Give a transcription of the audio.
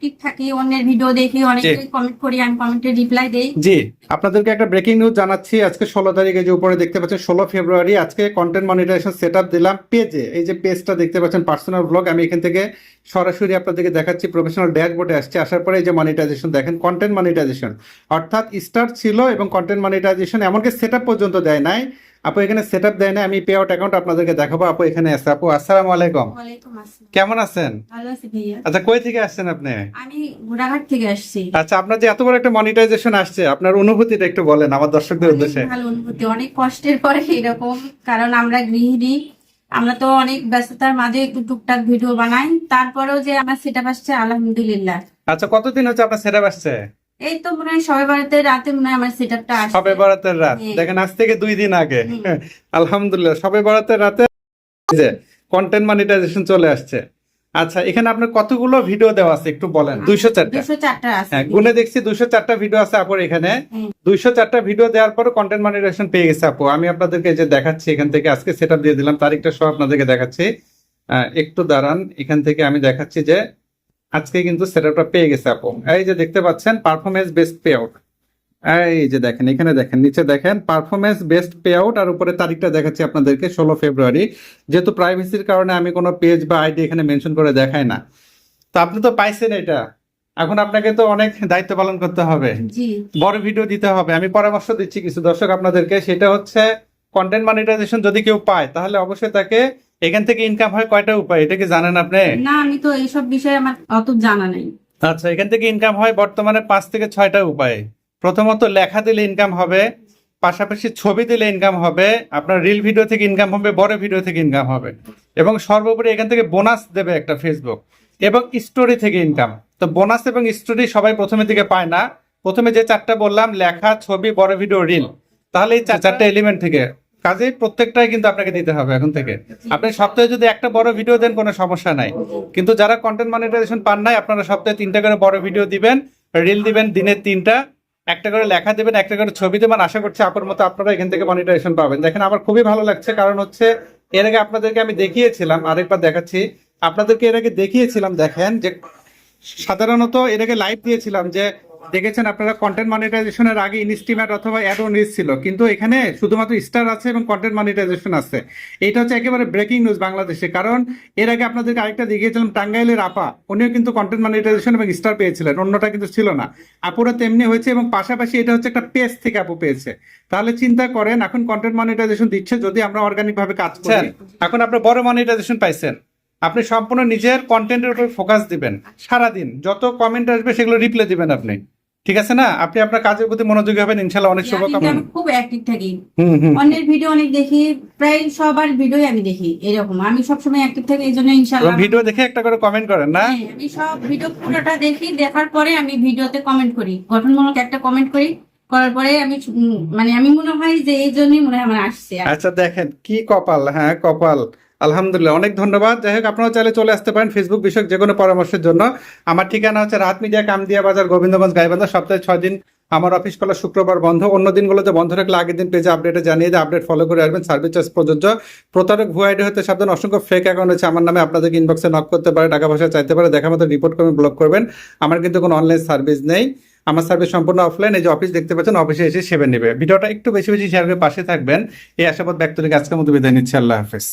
Active থাকি অন্যের video দেখি অনেকে কমেন্ট করি আমি কমেন্টে রিপ্লাই দেই। জি আপনাদেরকে একটা ব্রেকিং নিউজ জানাচ্ছি আজকে ষোলো তারিখে যে উপরে দেখতে পাচ্ছেন ষোলো ফেব্রুয়ারি আজকে কন্টেন্ট মনিটাইজেশন সেট আপ দিলাম পেজে এই যে পেজটা দেখতে পাচ্ছেন পার্সোনাল ব্লগ আমি এখান থেকে সরাসরি আপনাদেরকে দেখাচ্ছি প্রফেশনাল ড্যাশবোর্ডে আসছে আসার পরে এই যে মনিটাইজেশন দেখেন কন্টেন্ট মনিটাইজেশন অর্থাৎ স্টার্ট ছিল এবং কন্টেন্ট মনিটাইজেশন এমনকি সেট আপ পর্যন্ত দেয় নাই আপু এখানে সেট আপ দেয় না আমি পে আউট অ্যাকাউন্ট আপনাদেরকে দেখাবো। আপু এখানে আছে। আপু আসসালামু আলাইকুম। কেমন আছেন? ভালো আছি ভাইয়া। আচ্ছা কই থেকে আসছেন আপনি? আমি ঘোড়াঘাট থেকে আসছি। আচ্ছা আপনার যে এত বড় একটা মনিটাইজেশন আসছে আপনার অনুভূতিটা একটু বলেন আমার দর্শকদের উদ্দেশ্যে। অনেক ভালো অনুভূতি অনেক কষ্টের পরে এরকম কারণ আমরা গৃহিণী আমরা তো অনেক ব্যস্ততার মাঝে একটু টুকটাক ভিডিও বানাই। তারপরেও যে আমার সেটা আসছে আলহামদুলিল্লাহ। আচ্ছা কতদিন হচ্ছে আপনার সেট আসছে? এই তো মনে হয় সবাই বাড়িতে রাতে মনে হয় আমার সেট আপটা সবে আসছে রাত। দেখেন আজ থেকে দুই দিন আগে। হুম। আলহামদুলিল্লাহ সবে বরাতের রাতে যে কন্টেন্ট মনিটাইজেশন চলে আসছে। আচ্ছা এখানে আপনার কতগুলো ভিডিও দেওয়া আছে একটু বলেন? দুইশো চারটা। হ্যাঁ গুনে দেখছি দুইশো চারটা ভিডিও আছে আপুর এখানে। দুইশো চারটা ভিডিও দেওয়ার পর কন্টেন্ট মনিটাইজেশন পেয়ে গেছে আপু। আমি আপনাদেরকে যে দেখাচ্ছি এখান থেকে আজকে সেট দিয়ে দিলাম। তারিখটা সহ আপনাদেরকে দেখাচ্ছি। একটু দাঁড়ান এখান থেকে আমি দেখাচ্ছি যে আজকে কিন্তু সেটআপটা পেয়ে গেছে আপু। এই যে দেখতে পাচ্ছেন পারফরমেন্স বেস্ট পে আউট এই যে দেখেন এখানে দেখেন নিচে দেখেন পারফরমেন্স বেস্ট পে আউট আর উপরে তারিখটা দেখাচ্ছি আপনাদেরকে ষোলো ফেব্রুয়ারি। যেহেতু প্রাইভেসির কারণে আমি কোনো পেজ বা আইডি এখানে মেনশন করে দেখাই না। তো আপনি তো পাইছেন এটা। এখন আপনাকে তো অনেক দায়িত্ব পালন করতে হবে। বড় ভিডিও দিতে হবে। আমি পরামর্শ দিচ্ছি কিছু দর্শক আপনাদেরকে। সেটা হচ্ছে কন্টেন্ট মনিটাইজেশন যদি কেউ পায় তাহলে অবশ্যই তাকে এখান থেকে ইনকাম হয় কয়টা উপায়? এটা কি জানেন আপনি? না আমি তো এইসব বিষয়ে আমার অত জানা নেই। আচ্ছা এখান থেকে ইনকাম হয় বর্তমানে পাঁচ থেকে ছয়টা উপায়। প্রথমত লেখা দিলে ইনকাম হবে পাশাপাশি ছবি দিলে ইনকাম হবে আপনার রিল ভিডিও থেকে ইনকাম হবে বড় ভিডিও থেকে ইনকাম হবে। এবং সর্বোপরি এখান থেকে বোনাস দেবে একটা ফেসবুক এবং স্টোরি থেকে ইনকাম তো বোনাস এবং স্টোরি সবাই প্রথমে থেকে পায় না। প্রথমে যে চারটা বললাম লেখা ছবি বড় ভিডিও রিল তাহলে এই চারটা এলিমেন্ট থেকে কাজে প্রত্যেকটাই কিন্তু আপনাকে দিতে হবে এখন থেকে। আপনি সপ্তাহে যদি একটা বড় ভিডিও দেন, কোনো সমস্যা নাই। কিন্তু যারা কন্টেন্ট মনিটাইজেশন পান নাই, আপনারা সপ্তাহে তিনটা করে বড় ভিডিও দিবেন রিল দিবেন দিনের তিনটা। একটা করে লেখা দেবেন, একটা করে ছবি দেবেন। আশা করছি আপনার মতো আপনারা এখান থেকে মনিটাইজেশন পাবেন। দেখেন, আমার খুবই ভালো লাগছে। কারণ হচ্ছে, এর আগে আপনাদেরকে আমি দেখিয়েছিলাম, আরেকবার দেখাচ্ছি। আপনাদেরকে এর আগে দেখিয়েছিলাম, দেখেন যে সাধারণত এর আগে লাইভ দিয়েছিলাম যে দেখেছেন আপনারা কন্টেন্ট মনিটাইজেশনের আগে ইনস্টিমেট অথবা অ্যাড অন রিচ ছিল, কিন্তু এখানে শুধুমাত্র স্টার আছে এবং কন্টেন্ট মনিটাইজেশন আছে। এটা হচ্ছে একেবারে ব্রেকিং নিউজ বাংলাদেশে, কারণ এর আগে আপনাদেরকে আরেকটা দেখিয়েছিলাম টাঙ্গাইলের আপা উনিও কিন্তু কন্টেন্ট মনিটাইজেশন এবং স্টার পেয়েছিলেন, অন্যটা কিন্তু ছিল না। আপুরা তেমনি হয়েছে এবং পাশাপাশি এটা হচ্ছে একটা পেজ থেকে আপু পেয়েছে। তাহলে চিন্তা করেন, এখন কন্টেন্ট মনিটাইজেশন দিচ্ছে যদি আমরা অর্গানিক ভাবে কাজ করি। এখন আপনার বড় মনিটাইজেশন পাইছেন। আপনি সম্পূর্ণ নিজের কন্টেন্টের উপর ফোকাস দিবেন। সারাদিন যত কমেন্ট আসবে সেগুলো রিপ্লাই দিবেন আপনি। ঠিক আছে না? আপনি আপনার কাজের প্রতি মনোযোগী হবেন ইনশাল্লাহ অনেক আমি শুভকামনা। খুব অ্যাক্টিভ থাকি। অন্যের ভিডিও অনেক দেখি প্রায় সবার ভিডিও আমি দেখি এরকম। আমি সবসময় অ্যাক্টিভ থাকি এই জন্য এবং ইনশাল্লাহ ভিডিও দেখে একটা করে কমেন্ট করেন না? হ্যাঁ, আমি সব ভিডিও পুরোটা দেখি দেখার পরে আমি ভিডিওতে কমেন্ট করি। গঠনমূলক একটা কমেন্ট করি করার পরে আমি মানে আমি মনে হয় যে এই জন্যই মনে হয় আমার আসছে আচ্ছা দেখেন কি কপাল হ্যাঁ কপাল। আলহামদুলিল্লাহ, অনেক ধন্যবাদ। যাই হোক আপনারা চাইলে চলে আসতে পারেন ফেসবুক বিষয়ক যে কোনো পরামর্শের জন্য। আমার ঠিকানা হচ্ছে রাত মিডিয়া কামদিয়া বাজার, গোবিন্দগঞ্জ, গাইবান্ধা। সপ্তাহে ছয় দিন আমার অফিস খোলা শুক্রবার বন্ধ। অন্য দিনগুলোতে বন্ধ রাখলে আগের দিন পেজে আপডেটে জানিয়ে দিয়ে আপডেট ফলো করে আসবেন সার্ভিস চার্জ প্রযোজ্য প্রতারক ভুয়া আইডি হতে সাবধান, অসংখ্য ফেক অ্যাকাউন্ট আছে আমার নামে আপনাদেরকে ইনবক্সে নক করতে পারে, টাকা পয়সা চাইতে পারে। দেখা মতো রিপোর্ট করবেন ব্লক করবেন। আমার কিন্তু কোনো অনলাইন সার্ভিস নেই। আমার সার্ভিস সম্পূর্ণ অফলাইন এই যে অফিস দেখতে পাচ্ছেন অফিসে এসে সেবে নেবে। ভিডিওটা একটু বেশি বেশি শেয়ার করে পাশে থাকবেন। এই আশাবাদ ব্যক্ত রেখে আজকের মতো বিদায় নিচ্ছি। আল্লাহ হাফেজ।